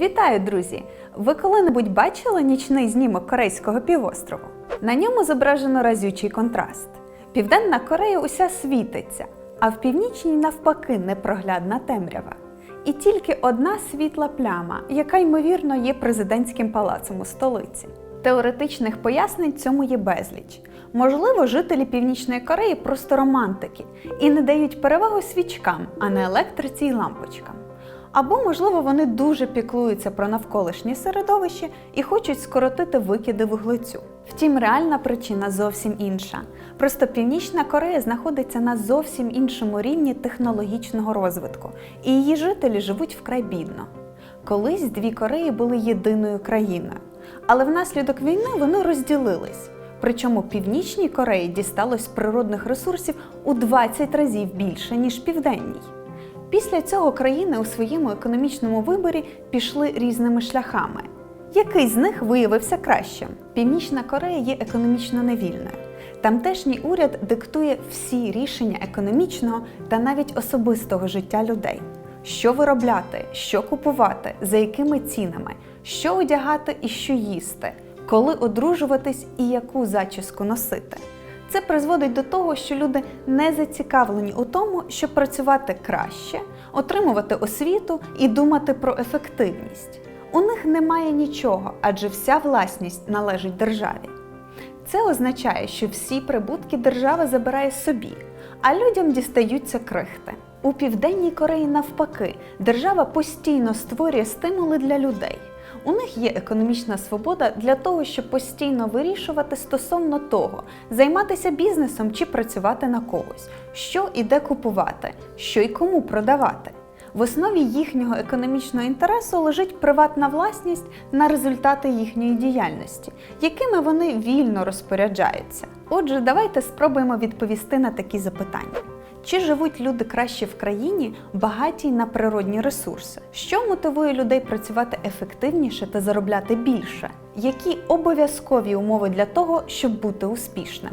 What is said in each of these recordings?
Вітаю, друзі! Ви коли-небудь бачили нічний знімок Корейського півострову? На ньому зображено разючий контраст. Південна Корея уся світиться, а в північній навпаки непроглядна темрява. І тільки одна світла пляма, яка ймовірно є президентським палацом у столиці. Теоретичних пояснень цьому є безліч. Можливо, жителі Північної Кореї просто романтики і не дають перевагу свічкам, а не електриці й лампочкам. Або, можливо, вони дуже піклуються про навколишнє середовище і хочуть скоротити викиди вуглецю. Втім, реальна причина зовсім інша. Просто Північна Корея знаходиться на зовсім іншому рівні технологічного розвитку, і її жителі живуть вкрай бідно. Колись дві Кореї були єдиною країною, але внаслідок війни вони розділились. Причому Північній Кореї дісталось природних ресурсів у 20 разів більше, ніж Південній. Після цього країни у своєму економічному виборі пішли різними шляхами. Який з них виявився кращим? Північна Корея є економічно невільною. Тамтешній уряд диктує всі рішення економічного та навіть особистого життя людей: що виробляти, що купувати, за якими цінами, що одягати і що їсти, коли одружуватись і яку зачіску носити. Це призводить до того, що люди не зацікавлені у тому, щоб працювати краще, отримувати освіту і думати про ефективність. У них немає нічого, адже вся власність належить державі. Це означає, що всі прибутки держава забирає собі, а людям дістаються крихти. У Південній Кореї навпаки, держава постійно створює стимули для людей. У них є економічна свобода для того, щоб постійно вирішувати стосовно того, займатися бізнесом чи працювати на когось, що і де купувати, що й кому продавати. В основі їхнього економічного інтересу лежить приватна власність на результати їхньої діяльності, якими вони вільно розпоряджаються. Отже, давайте спробуємо відповісти на такі запитання. Чи живуть люди краще в країні, багатій на природні ресурси? Що мотивує людей працювати ефективніше та заробляти більше? Які обов'язкові умови для того, щоб бути успішним?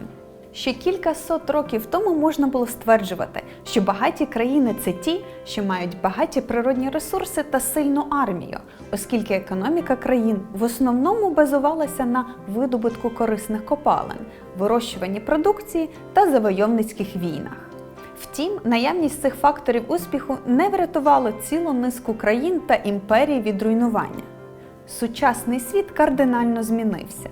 Ще кілька сот років тому можна було стверджувати, що багаті країни це ті, що мають багаті природні ресурси та сильну армію, оскільки економіка країн в основному базувалася на видобутку корисних копалин, вирощуванні продукції та завойовницьких війнах. Втім, наявність цих факторів успіху не врятувало цілу низку країн та імперій від руйнування. Сучасний світ кардинально змінився.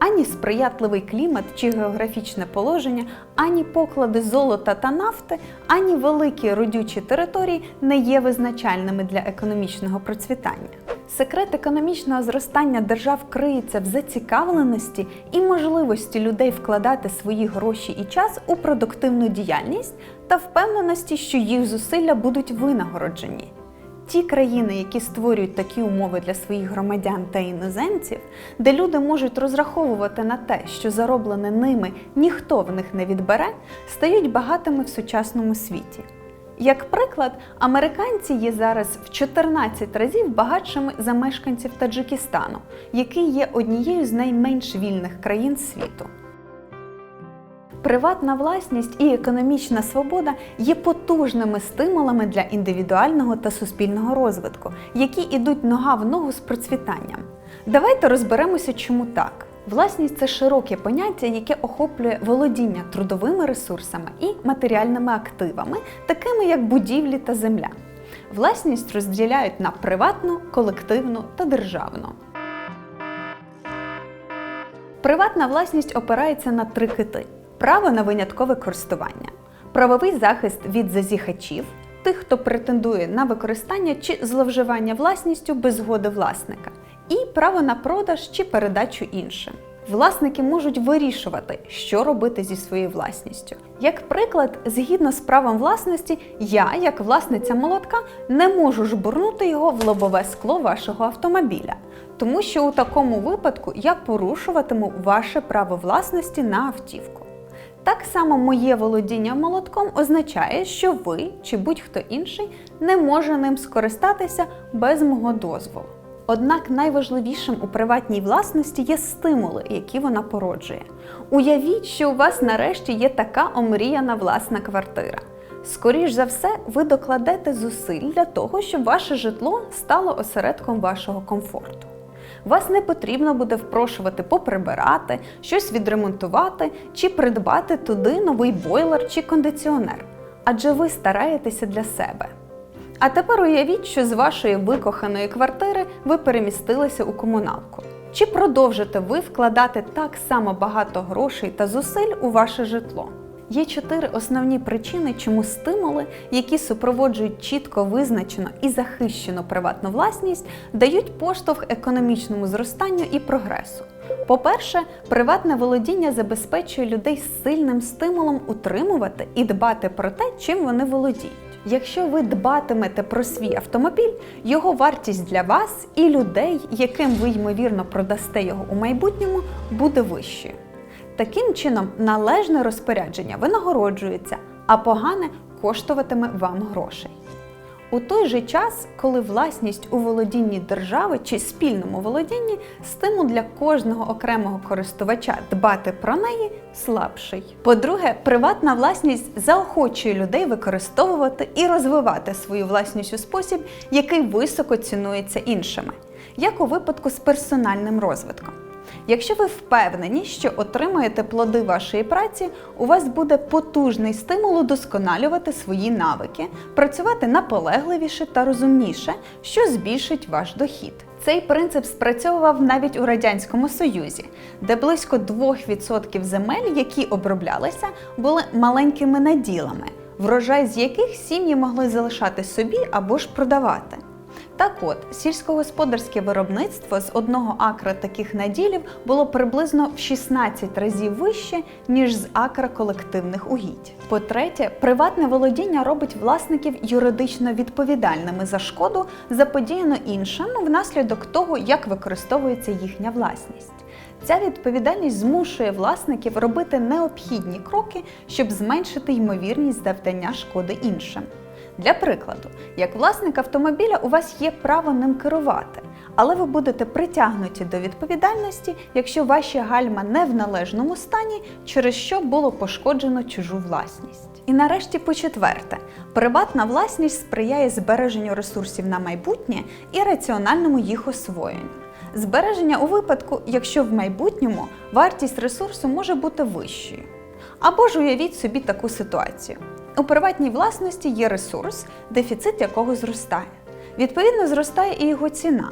Ані сприятливий клімат чи географічне положення, ані поклади золота та нафти, ані великі родючі території не є визначальними для економічного процвітання. Секрет економічного зростання держав криється в зацікавленості і можливості людей вкладати свої гроші і час у продуктивну діяльність та впевненості, що їх зусилля будуть винагороджені. Ті країни, які створюють такі умови для своїх громадян та іноземців, де люди можуть розраховувати на те, що зароблене ними ніхто в них не відбере, стають багатими в сучасному світі. Як приклад, американці є зараз в 14 разів багатшими за мешканців Таджикистану, який є однією з найменш вільних країн світу. Приватна власність і економічна свобода є потужними стимулами для індивідуального та суспільного розвитку, які йдуть нога в ногу з процвітанням. Давайте розберемося, чому так. Власність це широке поняття, яке охоплює володіння трудовими ресурсами і матеріальними активами, такими як будівлі та земля. Власність розділяють на приватну, колективну та державну. Приватна власність опирається на три кити: право на виняткове користування, правовий захист від зазіхачів, тих, хто претендує на використання чи зловживання власністю без згоди власника, і право на продаж чи передачу іншим. Власники можуть вирішувати, що робити зі своєю власністю. Як приклад, згідно з правом власності, я, як власниця молотка, не можу жбурнути його в лобове скло вашого автомобіля, тому що у такому випадку я порушуватиму ваше право власності на автівку. Так само моє володіння молотком означає, що ви чи будь-хто інший не може ним скористатися без мого дозволу. Однак найважливішим у приватній власності є стимули, які вона породжує. Уявіть, що у вас нарешті є така омріяна власна квартира. скоріш за все, ви докладете зусиль для того, щоб ваше житло стало осередком вашого комфорту. Вас не потрібно буде впрошувати поприбирати, щось відремонтувати чи придбати туди новий бойлер чи кондиціонер, адже ви стараєтеся для себе. А тепер уявіть, що з вашої викоханої квартири ви перемістилися у комуналку. Чи продовжите ви вкладати так само багато грошей та зусиль у ваше житло? Є чотири основні причини, чому стимули, які супроводжують чітко визначену і захищену приватну власність, дають поштовх економічному зростанню і прогресу. По-перше, приватне володіння забезпечує людей сильним стимулом утримувати і дбати про те, чим вони володіють. Якщо ви дбатимете про свій автомобіль, його вартість для вас і людей, яким ви ймовірно продасте його у майбутньому, буде вищою. Таким чином, належне розпорядження винагороджується, а погане коштуватиме вам грошей. У той же час, коли власність у володінні держави чи спільному володінні, стимул для кожного окремого користувача дбати про неї слабший. По-друге, приватна власність заохочує людей використовувати і розвивати свою власність у спосіб, який високо цінується іншими, як у випадку з персональним розвитком. Якщо ви впевнені, що отримаєте плоди вашої праці, у вас буде потужний стимул удосконалювати свої навики, працювати наполегливіше та розумніше, що збільшить ваш дохід. Цей принцип спрацьовував навіть у Радянському Союзі, де близько 2% земель, які оброблялися, були маленькими наділами, врожай з яких сім'ї могли залишати собі або ж продавати. Так от, сільськогосподарське виробництво з одного акра таких наділів було приблизно в 16 разів вище, ніж з акра колективних угідь. По-третє, приватне володіння робить власників юридично відповідальними за шкоду, заподіяну іншим внаслідок того, як використовується їхня власність. Ця відповідальність змушує власників робити необхідні кроки, щоб зменшити ймовірність завдання шкоди іншим. Для прикладу, як власник автомобіля, у вас є право ним керувати, але ви будете притягнуті до відповідальності, якщо ваші гальма не в належному стані, через що було пошкоджено чужу власність. І нарешті, по четверте, приватна власність сприяє збереженню ресурсів на майбутнє і раціональному їх освоєнню. Збереження у випадку, якщо в майбутньому вартість ресурсу може бути вищою. Або ж уявіть собі таку ситуацію. У приватній власності є ресурс, дефіцит якого зростає. Відповідно, зростає і його ціна.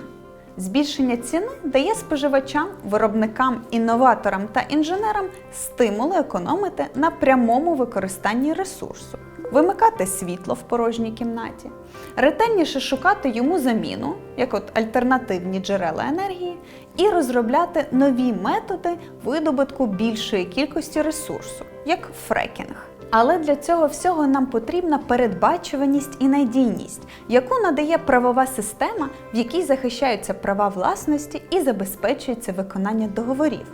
Збільшення ціни дає споживачам, виробникам, інноваторам та інженерам стимули економити на прямому використанні ресурсу, вимикати світло в порожній кімнаті, ретельніше шукати йому заміну, як от альтернативні джерела енергії, і розробляти нові методи видобутку більшої кількості ресурсу, як фрекінг. Але для цього всього нам потрібна передбачуваність і надійність, яку надає правова система, в якій захищаються права власності і забезпечується виконання договорів.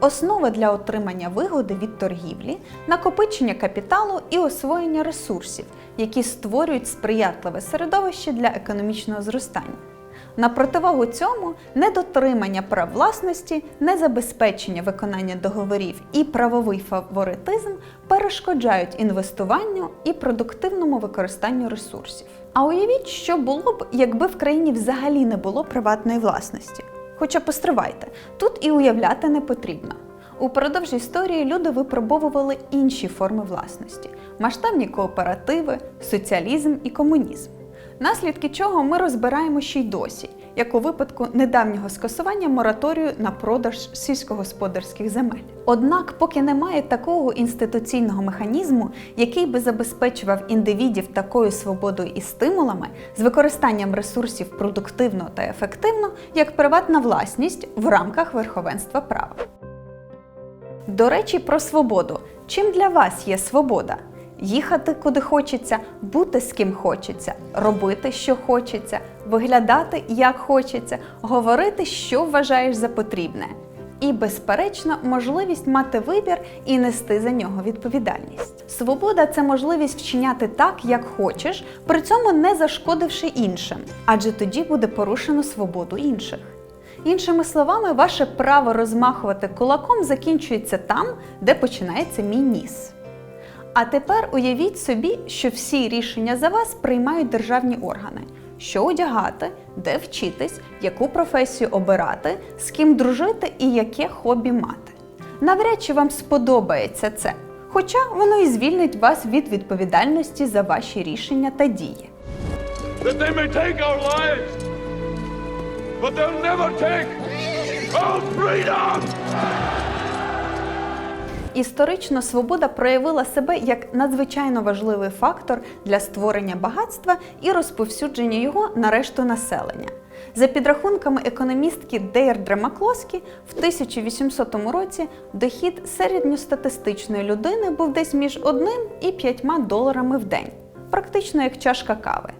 Основа для отримання вигоди від торгівлі, накопичення капіталу і освоєння ресурсів, які створюють сприятливе середовище для економічного зростання. На противагу цьому недотримання прав власності, незабезпечення виконання договорів і правовий фаворитизм перешкоджають інвестуванню і продуктивному використанню ресурсів. А уявіть, що було б, якби в країні взагалі не було приватної власності. Хоча постривайте, тут і уявляти не потрібно. Упродовж історії люди випробовували інші форми власності: масштабні кооперативи, соціалізм і комунізм. Наслідки чого ми розбираємо ще й досі, як у випадку недавнього скасування мораторію на продаж сільськогосподарських земель. Однак, поки немає такого інституційного механізму, який би забезпечував індивідів такою свободою і стимулами з використанням ресурсів продуктивно та ефективно, як приватна власність в рамках верховенства права. До речі, про свободу. Чим для вас є свобода? Їхати куди хочеться, бути з ким хочеться, робити, що хочеться, виглядати як хочеться, говорити, що вважаєш за потрібне. І, безперечно, можливість мати вибір і нести за нього відповідальність. Свобода це можливість вчиняти так, як хочеш, при цьому не зашкодивши іншим, адже тоді буде порушено свободу інших. Іншими словами, ваше право розмахувати кулаком закінчується там, де починається мій ніс. А тепер уявіть собі, що всі рішення за вас приймають державні органи. Що одягати, де вчитись, яку професію обирати, з ким дружити і яке хобі мати. Навряд чи вам сподобається це, хоча воно і звільнить вас від відповідальності за ваші рішення та дії. that Історично свобода проявила себе як надзвичайно важливий фактор для створення багатства і розповсюдження його на решту населення. За підрахунками економістки Дейрдре Маклоскі, в 1800 році дохід середньостатистичної людини був десь між 1 і 5 доларами в день, практично як чашка кави.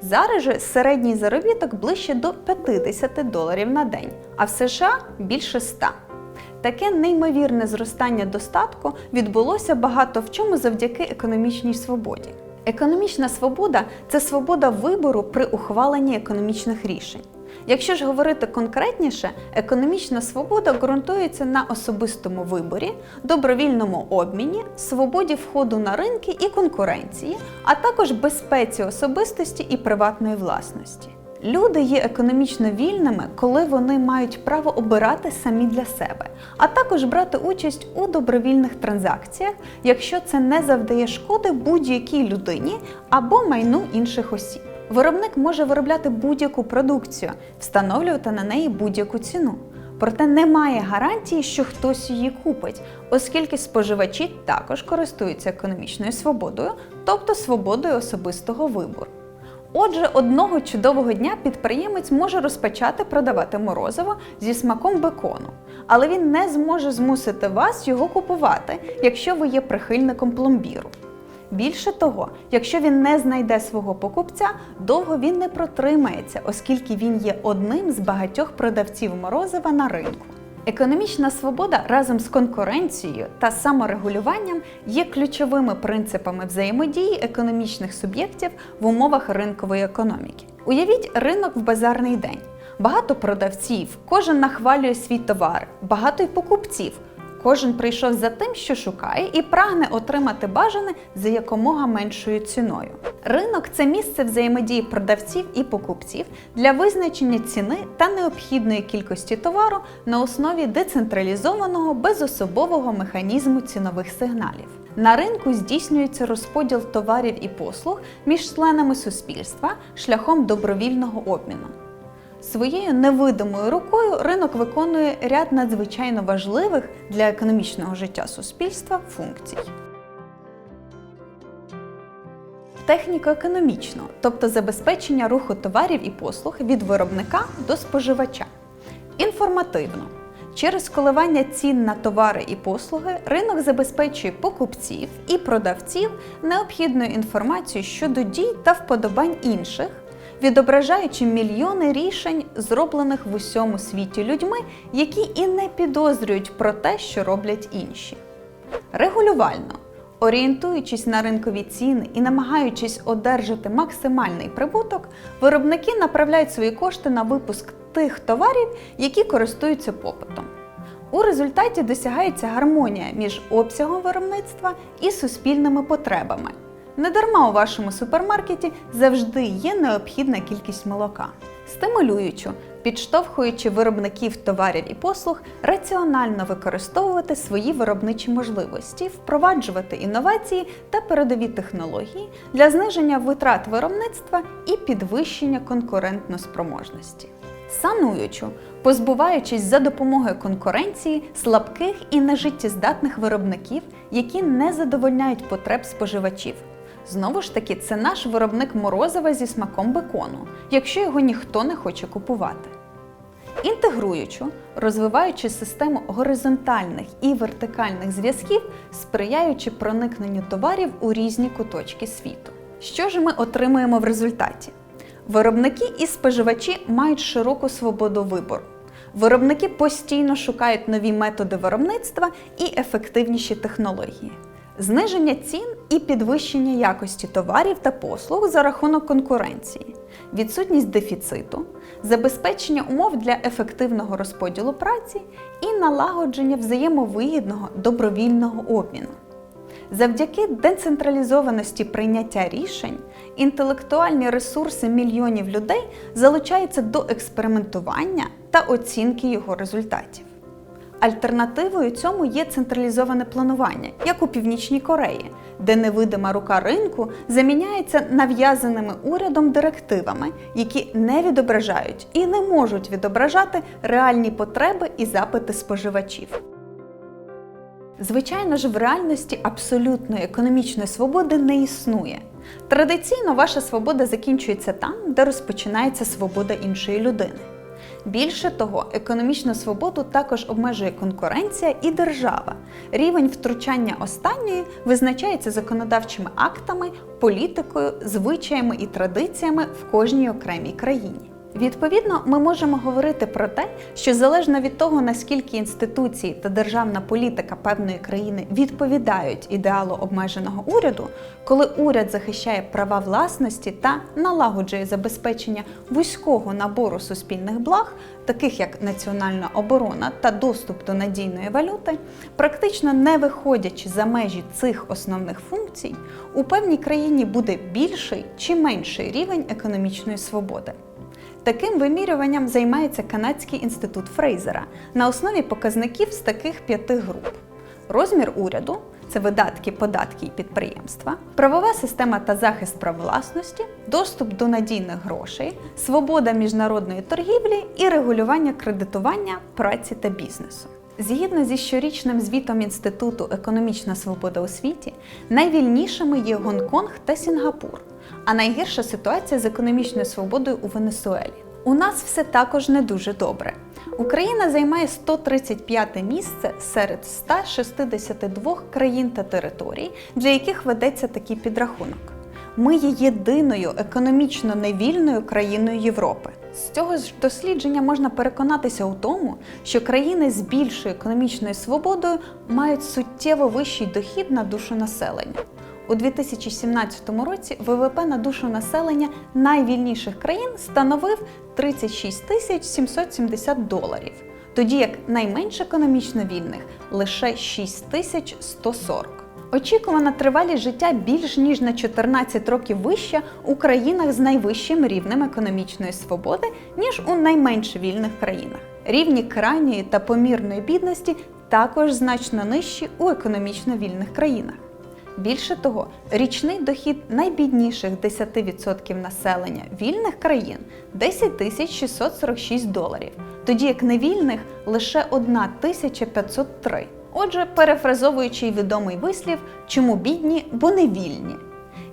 Зараз же середній заробіток ближче до 50 доларів на день, а в США більше 100. Таке неймовірне зростання достатку відбулося багато в чому завдяки економічній свободі. Економічна свобода це свобода вибору при ухваленні економічних рішень. Якщо ж говорити конкретніше, економічна свобода ґрунтується на особистому виборі, добровільному обміні, свободі входу на ринки і конкуренції, а також безпеці особистості і приватної власності. Люди є економічно вільними, коли вони мають право обирати самі для себе, а також брати участь у добровільних транзакціях, якщо це не завдає шкоди будь-якій людині або майну інших осіб. Виробник може виробляти будь-яку продукцію, встановлювати на неї будь-яку ціну. Проте немає гарантії, що хтось її купить, оскільки споживачі також користуються економічною свободою, тобто свободою особистого вибору. Отже, одного чудового дня підприємець може розпочати продавати морозиво зі смаком бекону, але він не зможе змусити вас його купувати, якщо ви є прихильником пломбіру. Більше того, якщо він не знайде свого покупця, довго він не протримається, оскільки він є одним з багатьох продавців морозива на ринку. Економічна свобода разом з конкуренцією та саморегулюванням є ключовими принципами взаємодії економічних суб'єктів в умовах ринкової економіки. Уявіть ринок в базарний день. Багато продавців, кожен нахвалює свій товар, багато й покупців. Кожен прийшов за тим, що шукає, і прагне отримати бажане за якомога меншою ціною. Ринок це місце взаємодії продавців і покупців для визначення ціни та необхідної кількості товару на основі децентралізованого безособового механізму цінових сигналів. На ринку здійснюється розподіл товарів і послуг між членами суспільства шляхом добровільного обміну. Своєю невидимою рукою ринок виконує ряд надзвичайно важливих для економічного життя суспільства функцій. Техніко-економічно, тобто забезпечення руху товарів і послуг від виробника до споживача. Інформативно. Через коливання цін на товари і послуги ринок забезпечує покупців і продавців необхідною інформацією щодо дій та вподобань інших, відображаючи мільйони рішень, зроблених в усьому світі людьми, які і не підозрюють про те, що роблять інші. Регулювально. Орієнтуючись на ринкові ціни і намагаючись одержати максимальний прибуток, виробники направляють свої кошти на випуск тих товарів, які користуються попитом. У результаті досягається гармонія між обсягом виробництва і суспільними потребами. Недарма у вашому супермаркеті завжди є необхідна кількість молока. Стимулюючи, підштовхуючи виробників товарів і послуг раціонально використовувати свої виробничі можливості, впроваджувати інновації та передові технології для зниження витрат виробництва і підвищення конкурентноспроможності. Сануючи, позбуваючись за допомогою конкуренції слабких і нежиттєздатних виробників, які не задовольняють потреб споживачів. Знову ж таки, це наш виробник морозива зі смаком бекону, якщо його ніхто не хоче купувати. Інтегруючи, розвиваючи систему горизонтальних і вертикальних зв'язків, сприяючи проникненню товарів у різні куточки світу. Що ж ми отримуємо в результаті? Виробники і споживачі мають широку свободу вибору. Виробники постійно шукають нові методи виробництва і ефективніші технології. Зниження цін і підвищення якості товарів та послуг за рахунок конкуренції, відсутність дефіциту, забезпечення умов для ефективного розподілу праці і налагодження взаємовигідного добровільного обміну. Завдяки децентралізованості прийняття рішень, інтелектуальні ресурси мільйонів людей залучаються до експериментування та оцінки його результатів. Альтернативою цьому є централізоване планування, як у Північній Кореї, де невидима рука ринку заміняється нав'язаними урядом директивами, які не відображають і не можуть відображати реальні потреби і запити споживачів. Звичайно ж, в реальності абсолютної економічної свободи не існує. Традиційно ваша свобода закінчується там, де розпочинається свобода іншої людини. Більше того, економічну свободу також обмежує конкуренція і держава. Рівень втручання останньої визначається законодавчими актами, політикою, звичаями і традиціями в кожній окремій країні. Відповідно, ми можемо говорити про те, що залежно від того, наскільки інституції та державна політика певної країни відповідають ідеалу обмеженого уряду, коли уряд захищає права власності та налагоджує забезпечення вузького набору суспільних благ, таких як національна оборона та доступ до надійної валюти, практично не виходячи за межі цих основних функцій, у певній країні буде більший чи менший рівень економічної свободи. Таким вимірюванням займається Канадський інститут Фрейзера на основі показників з таких п'яти груп: розмір уряду це видатки, податки і підприємства, правова система та захист прав власності, доступ до надійних грошей, свобода міжнародної торгівлі і регулювання кредитування, праці та бізнесу. Згідно зі щорічним звітом Інституту Економічна свобода у світі, найвільнішими є Гонконг та Сінгапур, а найгірша ситуація з економічною свободою у Венесуелі. У нас все також не дуже добре. Україна займає 135 місце серед 162 країн та територій, для яких ведеться такий підрахунок. Ми є єдиною економічно невільною країною Європи. З цього ж дослідження можна переконатися у тому, що країни з більшою економічною свободою мають суттєво вищий дохід на душу населення. У 2017 році ВВП на душу населення найвільніших країн становив 36 тисяч 770 доларів, тоді як найменш економічно вільних лише 6 тисяч 140. Очікувана тривалість життя більш ніж на 14 років вища у країнах з найвищим рівнем економічної свободи, ніж у найменш вільних країнах. Рівні крайньої та помірної бідності також значно нижчі у економічно вільних країнах. Більше того, річний дохід найбідніших 10% населення вільних країн 10 тисяч 646 доларів, тоді як невільних лише 1503. Отже, перефразовуючи відомий вислів, чому бідні, бо не вільні.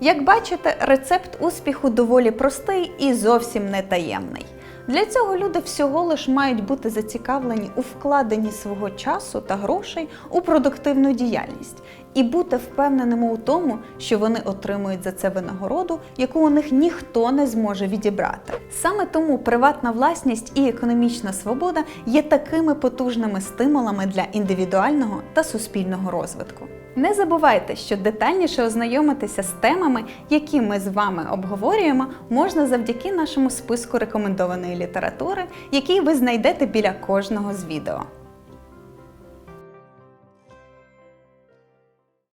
Як бачите, рецепт успіху доволі простий і зовсім не таємний. Для цього люди всього лиш мають бути зацікавлені у вкладенні свого часу та грошей у продуктивну діяльність і бути впевненими у тому, що вони отримують за це винагороду, яку у них ніхто не зможе відібрати. Саме тому приватна власність і економічна свобода є такими потужними стимулами для індивідуального та суспільного розвитку. Не забувайте, що детальніше ознайомитися з темами, які ми з вами обговорюємо, можна завдяки нашому списку рекомендованої літератури, який ви знайдете біля кожного з відео.